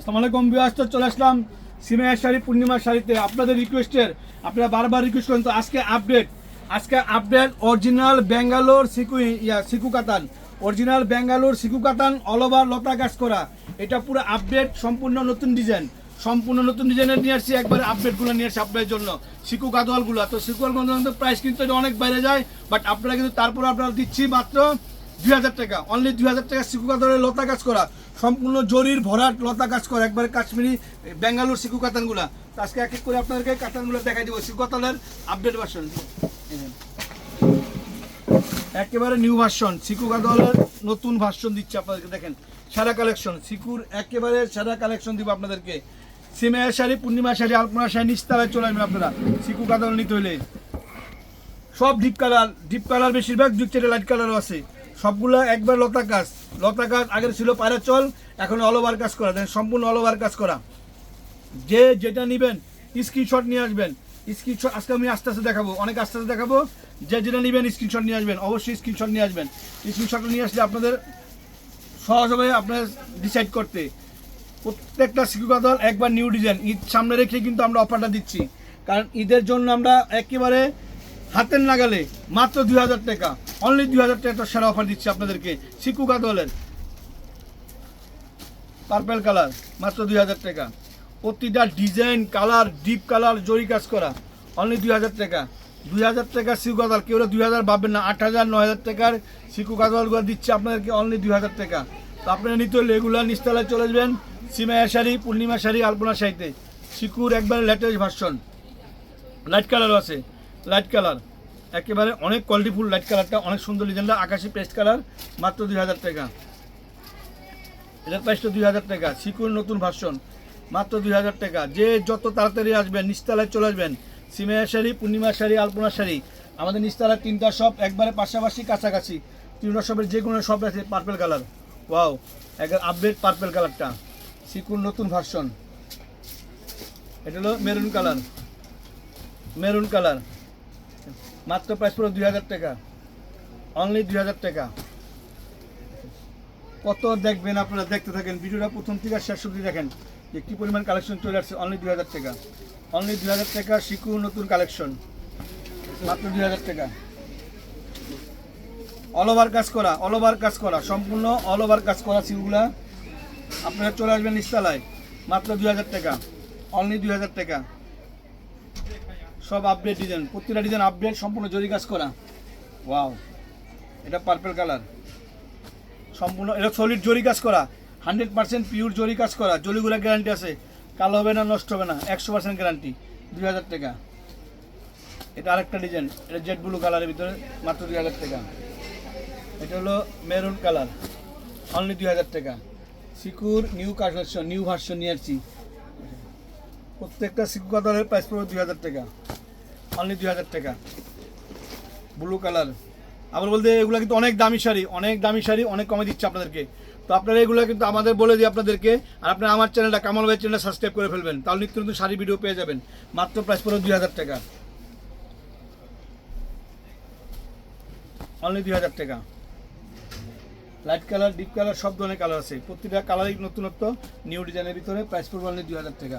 আসসালামু আলাইকুম তো চলে আসলাম সিমের শাড়ি, পূর্ণিমার শাড়িতে। আপনাদের রিকোয়েস্টের আপনারা বারবার রিকোয়েস্ট করেন, তো আজকে আপডেট আজকে আপডেট অরিজিনাল ব্যাঙ্গালোর সিকু ইয়া সিকু কাতান অরিজিনাল ব্যাঙ্গালোর সিকু কাতান অল ওভার লতা কাজ করা। এটা পুরো আপডেট সম্পূর্ণ নতুন ডিজাইন সম্পূর্ণ নতুন ডিজাইনের নিয়ে আসছি, একবার আপডেটগুলো নিয়ে আসছি আপনাদের জন্য। সিকু কাতোয়ালগুলো তো সিকু কাতোয়াল প্রাইস কিন্তু অনেক বাইরে যায় বাট আপনারা কিন্তু তারপর আপনারা দিচ্ছি মাত্র দুই হাজার টাকা। অনলি দুই হাজার টাকা সিকু কাতানের লতা কাজ করা। সম্পূর্ণ জরির ভরাট লতা কাজ করা। একবারে কাশ্মীরি ব্যাঙ্গালোর, সিকু, কাতানগুলা। আজকে এক এক করে আপনাদেরকে কাতানগুলো দেখাই দিব। সিকু কাতানের আপডেট ভার্সন একেবারে নিউ ভার্সন সিকু কাতানের নতুন ভার্সন দিচ্ছে আপনাদেরকে, দেখেন। সারা কালেকশন সিকুর একেবারে সারা কালেকশন দিব আপনাদেরকে। সিমের শাড়ি পূর্ণিমা শাড়ি আলপনা শাড়ি নিস্তারায় চলে আসবেন আপনারা। সিকু কাতান নিতে হলে। সব ডিপ কালার ডিপ কালার বেশিরভাগ দুই চারটে লাইট কালারও আছে। সবগুলো একবার লতা কাজ লতা কাজ আগের ছিল পায়রা চল এখন অল ওভার কাজ করা। দেন সম্পূর্ণ অল ওভার কাজ করা। যে যেটা নেবেন স্ক্রিনশট নিয়ে আসবেন। স্ক্রিনশট আজকে আমি আস্তে আস্তে দেখাবো, অনেক আস্তে আস্তে দেখাবো। যে যেটা নেবেন স্ক্রিনশট নিয়ে আসবেন, অবশ্যই স্ক্রিনশট নিয়ে আসবেন। স্ক্রিনশট নিয়ে আসলে আপনাদের সহজ হবে আপনার ডিসাইড করতে। প্রত্যেকটা শিক্ষক দল একবার নিউ ডিজাইন ঈদ সামনে রেখে কিন্তু আমরা অফারটা দিচ্ছি। কারণ ঈদের জন্য আমরা একেবারে হাতের নাগালে মাত্র দুই হাজার টাকা। অনলি দুই হাজার টাকা সেরা অফার দিচ্ছি আপনাদেরকে। শিকুকা দলের পার্পেল কালার মাত্র দুই হাজার টাকা। প্রতিটা ডিজাইন কালার ডিপ কালার জরি কাজ করা। অনলি দুই হাজার টাকা। দুই হাজার টাকা সিকু কাদাল কেউ দুই হাজার ভাববেন না, আট হাজার, নয় হাজার টাকার সিকু কাদালগুলো দিচ্ছে আপনাদেরকে অনলি দুই হাজার টাকা। তো আপনারা নিতে রেগুলার নিস্তালায় চলে যাবেন সিমায়া শাড়ি, পূর্ণিমা শাড়ি, আলপনা শাড়িতে। সিকুর একবারে লেটেস্ট ভার্সন লাইট কালারও আছে। Light colour. একেবারে অনেক কোয়ালিটিফুল লাইট কালারটা, অনেক সুন্দর ডিজাইনটা আকাশি পেস্ট কালার, মাত্র দুই হাজার টাকা। এটার প্রাইসটা দুই হাজার টাকা সিকুর নতুন ভার্সন মাত্র দুই হাজার টাকা। যে যত তাড়াতাড়ি আসবেন, নিস্তালায় চলে আসবেন সিমেয়া শাড়ি পূর্ণিমা শাড়ি আলপনা শাড়ি, আমাদের নিস্তালায় তিনটা শপ একবারে পাশাপাশি কাছাকাছি। তিনটা শপের যে কোনো শপ আছে পার্পেল কালার ওয়াও একবার আপডেট পার্পেল কালারটা সিকুর নতুন ভার্সন এটা হলো মেরুন কালার মেরুন কালার মাত্র প্রাইস পড়ো দুই হাজার টাকা। অনলি দুই হাজার টাকা। কত দেখবেন আপনারা, দেখতে থাকেন। ভিডিওটা প্রথম থেকে শেষ অবধি দেখেন যে কী পরিমাণ কালেকশন চলে আসছে। অনলি দুই হাজার টাকা। অনলি দুই হাজার টাকা শিকু নতুন কালেকশন মাত্র দুই হাজার টাকা। অল ওভার কাজ করা অল ওভার কাজ করা। সম্পূর্ণ অল ওভার কাজ করা শিকুগুলা আপনারা চলে আসবেন নিস্তালায়। মাত্র দুই হাজার টাকা। অনলি দুই হাজার টাকা। সব আপডেট ডিজাইন প্রতিটা ডিজাইন আপডেট সম্পূর্ণ জরি কাজ করা। ওয়াও এটা পার্পেল কালার সম্পূর্ণ, এটা সলিড জরি কাজ করা। হান্ড্রেড পার্সেন্ট পিওর জরি কাজ করা। জরিগুলো গ্যারান্টি আছে। কালো হবে না, নষ্ট হবে না। একশো পার্সেন্ট গ্যারান্টি দুই হাজার টাকা। এটা আরেকটা ডিজাইন এটা জেড ব্লু কালারের ভিতরে মাত্র দুই হাজার টাকা। এটা হলো মেরুন কালার অনলি দুই হাজার টাকা। সিকুর নিউ কালেকশন নিউ ভার্সন নিয়ে আসছি। প্রত্যেকটা সিকু কালারের প্রাইস পড়বে দুই হাজার টাকা। অনলি দুই হাজার টাকা। ব্লু কালার আবার বলতে এগুলো কিন্তু অনেক দামি শাড়ি, অনেক দামি শাড়ি, অনেক কমে দিচ্ছে আপনাদেরকে। তো আপনারা এগুলো কিন্তু আমাদের বলে দিই আপনাদেরকে, আর আপনারা আমার চ্যানেলটা কামাল ভাই চ্যানেলটা সাবস্ক্রাইব করে ফেলবেন, তাহলে নিত্য নতুন শাড়ি ভিডিও পেয়ে যাবেন। মাত্র প্রাইস পড়বে দুই হাজার টাকা। অনলি দুই হাজার টাকা। লাইট কালার ডিপ কালার সব ধরনের কালার আছে। প্রতিটা কালারই নতুনত্ব নিউ ডিজাইনের ভিতরে প্রাইস পড়বে অনলি দুই হাজার টাকা।